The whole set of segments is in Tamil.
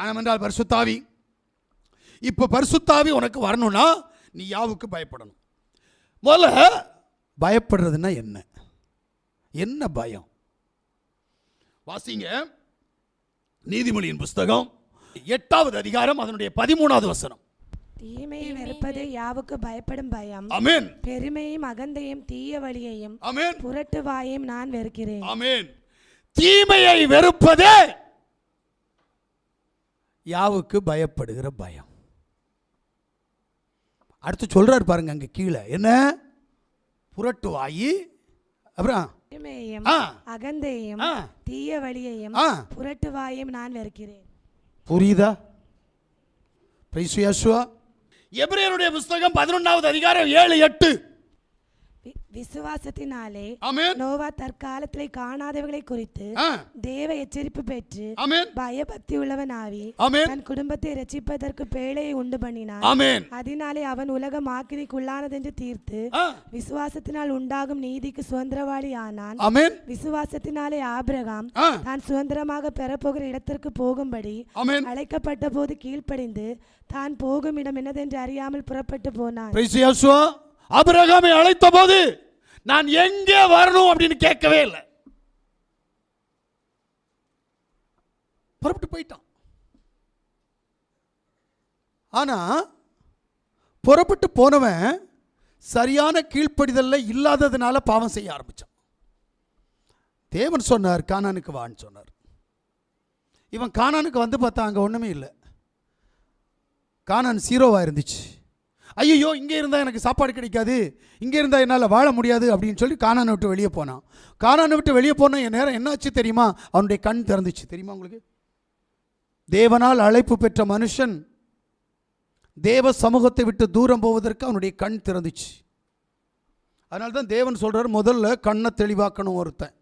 ஞானம் என்றால் பரிசுத்தாவி. இப்போ பரிசுத்தாவி உனக்கு வரணும்னா நீ யாவுக்கு பயப்படணும்? முதல்ல பயப்படுறதுன்னா என்ன? என்ன பயம்? வாசிங்க. நீதிமொழியின் புஸ்தகம் எட்டாவது அதிகாரம் அதனுடைய பதிமூணாவது வசனம். தீமையை வெறுப்பது யாவுக்கு பயப்படும் பயம். அமேன் பெருமையும் அகந்தையும் தீய வழியையும் அமேன் புரட்டு வாயையும் நான் வெறுக்கிறேன். அமேன் தீமையை வெறுப்பதே யாவுக்கு பயப்படுகிற பயம். அடுத்து சொல்றாரு பாருங்க அங்க கீழே. என்ன? புரட்டு வாயி அப்புறம் அகந்தையும் தீய வழியையும் ஆ. புரட்டு வாயையும் நான் வெறுக்கிறேன். புரியுதா? பிரைசுயாசுவா எபிரேயருடைய புஸ்தகம் பதினொன்றாவது அதிகாரம் ஏழு எட்டு. விசுவாசத்தினாலே நோவா தற்காலத்திலே காணாதவைகளை குறித்து தேவ எச்சரிப்பு பெற்று பயபக்தி உள்ளவனாவி தன் குடும்பத்தை ரட்சிப்பதற்கு பேழையை உண்டு பண்ணினான் அதனாலே அவன் உலகம் ஆக்கினைக்குள்ளானதென்று தீர்த்து விசுவாசத்தினால் உண்டாகும் நீதிக்கு சுதந்திரவாளி ஆனான் விசுவாசத்தினாலே ஆபிரகாம் தான் சுதந்திரமாக பெறப்போகிற இடத்திற்கு போகும்படி அழைக்கப்பட்ட போது கீழ்ப்படிந்து தான் போகும் இடம் என்னதென்று அறியாமல் புறப்பட்டு போனான். அபிரகாமை அழைத்த போது நான் எங்கே வரணும் அப்படின்னு கேட்கவே இல்லை. புறப்பட்டு போயிட்டான். ஆனா புறப்பட்டு போனவன் சரியான கீழ்ப்படிதலில் இல்லாததுனால பாவம் செய்ய ஆரம்பிச்சான். தேவன் சொன்னார் கானானுக்கு வான்னு சொன்னார். இவன் கானானுக்கு வந்து பார்த்தா அங்கே ஒன்றுமே இல்லை. கானான் சீரோவாக இருந்துச்சு. ஐயோ இங்கே இருந்தால் எனக்கு சாப்பாடு கிடைக்காது. இங்கே இருந்தால் என்னால் வாழ முடியாது அப்படின்னு சொல்லி காணானை விட்டு வெளியே போனான். காணானை விட்டு வெளியே போன என் நேரம் என்னாச்சு தெரியுமா? அவனுடைய கண் திறந்துச்சு. தெரியுமா உங்களுக்கு? தேவனால் அழைப்பு பெற்ற மனுஷன் தேவ சமூகத்தை விட்டு தூரம் போவதற்கு அவனுடைய கண் திறந்துச்சு. அதனால தான் தேவன் சொல்கிறார் முதல்ல கண்ணை தெளிவாக்கணும் ஒருத்தன்.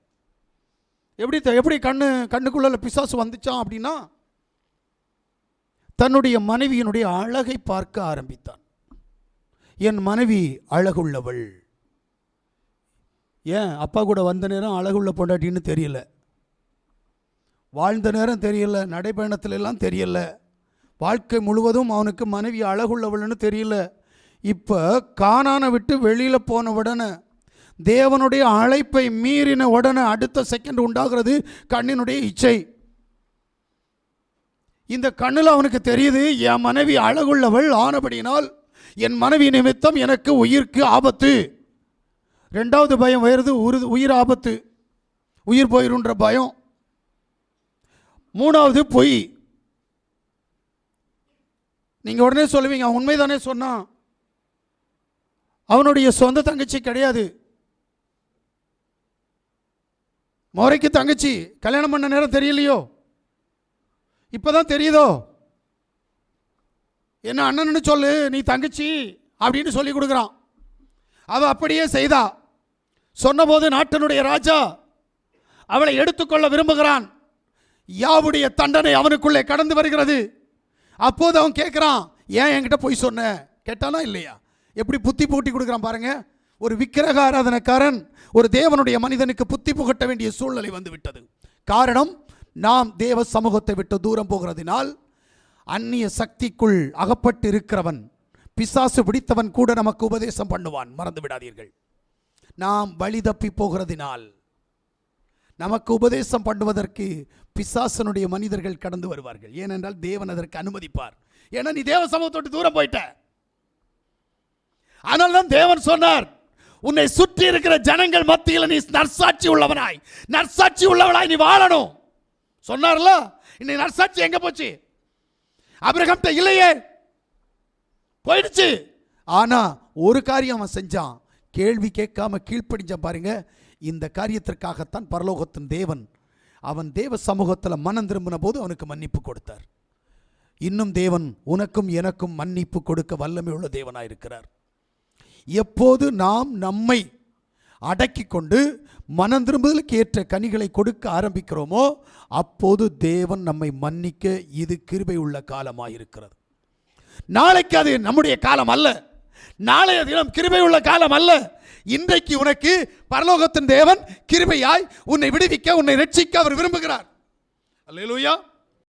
எப்படி த- எப்படி கண்ணு கண்ணுக்குள்ள பிசாசு வந்துச்சான் அப்படின்னா தன்னுடைய மனைவியினுடைய அழகை பார்க்க ஆரம்பித்தான். என் மனைவி அழகுள்ளவள். ஏன்? அப்பா கூட வந்த நேரம் அழகுள்ள பொண்டாட்டின்னு தெரியல. வாழ்ந்த நேரம் தெரியல. நடைபயணத்துல எல்லாம் தெரியல. வாழ்க்கை முழுவதும் அவனுக்கு மனைவி அழகுள்ளவள்னு தெரியல. இப்போ காணான விட்டு வெளியில் போன உடனே தேவனுடைய அழைப்பை மீறின உடனே அடுத்த செகண்ட் உண்டாகிறது கண்ணினுடைய இச்சை. இந்த கண்ணில் அவனுக்கு தெரியுது என் மனைவி அழகுள்ளவள் ஆனபடியினால் என் மனைவி நிமித்தம் எனக்கு உயிருக்கு ஆபத்து. ரெண்டாவது பயம் வருது உரு உயிர் ஆபத்து. உயிர் போயிருன்ற பயம். மூணாவது பொய். நீங்கள் உடனே சொல்லுவீங்க அவன் உண்மைதானே சொன்னான். அவனுடைய சொந்த தங்கச்சி கிடையாது. முறைக்கு தங்கச்சி கல்யாணம் பண்ண நேரம் தெரியலையோ? இப்போதான் தெரியுதோ? என்ன அண்ணன்னு சொல்லு நீ தங்கச்சி அப்படின்னு சொல்லி கொடுக்குறான். அவள் அப்படியே செய்தா. சொன்னபோது நாட்டினுடைய ராஜா அவளை எடுத்துக்கொள்ள விரும்புகிறான். யாவுடைய தண்டனை அவனுக்குள்ளே கடந்து வருகிறது. அப்போது அவன் கேட்குறான் ஏன் என்கிட்ட போய் சொன்ன? கேட்டானா இல்லையா? எப்படி புத்தி பூட்டி கொடுக்குறான் பாருங்க. ஒரு விக்கிரக ஆராதனைக்காரன் ஒரு தேவனுடைய மனிதனுக்கு புத்தி புகட்ட வேண்டிய சூழ்நிலை வந்துவிட்டது காரணம் நாம் தேவ சமூகத்தை விட்டு தூரம் போகிறதினால் அந்நிய சக்திக்குள் அகப்பட்டு இருக்கிறவன் பிசாசு பிடித்தவன் கூட நமக்கு உபதேசம் பண்ணுவான். மறந்து விடாதீர்கள். நாம் வழி தப்பி போகிறதினால் நமக்கு உபதேசம் பண்ணுவதற்கு பிசாசனுடைய மனிதர்கள் கடந்து வருவார்கள். ஏனென்றால் தேவன் அதற்கு அனுமதிப்பார். ஏன்னா நீ தேவ சமூகத்தோட்டு தூரம் போயிட்ட. ஆனால் தான் தேவன் சொன்னார் உன்னை சுற்றி இருக்கிற ஜனங்கள் மத்தியில் நீ நற்சாட்சி உள்ளவனாய். நற்சாட்சி உள்ளவனாய் நீ வாழணும். சொன்னார்ல? இன்னைக்கு நற்சாட்சி எங்க போச்சு? அபிரகம்ட்ட இல்லையே. போயிடுச்சு. ஆனா ஒரு காரியம் அவன் செஞ்சான். கேள்வி கேட்காம கீழ்ப்படிஞ்ச பாருங்க. இந்த காரியத்திற்காகத்தான் பரலோகத்தின் தேவன் அவன் தேவ சமூகத்தில் மனம் திரும்பின போது அவனுக்கு மன்னிப்பு கொடுத்தார். இன்னும் தேவன் உனக்கும் எனக்கும் மன்னிப்பு கொடுக்க வல்லமை உள்ள தேவனாயிருக்கிறார். எப்போது நாம் நம்மை அடக்கி கொண்டு மனம் திரும்புதலுக்கு ஏற்ற கனிகளை கொடுக்க ஆரம்பிக்கிறோமோ அப்போது தேவன் நம்மை மன்னிக்க இது கிருபை உள்ள காலமாயிருக்கிறது. நாளைக்கு அது நம்முடைய காலம் அல்ல. நாளைய தினம் கிருபை உள்ள காலம் அல்ல. இன்றைக்கு உனக்கு பரலோகத்தின் தேவன் கிருபையாய் உன்னை விடுவிக்க உன்னை ரட்சிக்க அவர் விரும்புகிறார். அல்லேலூயா.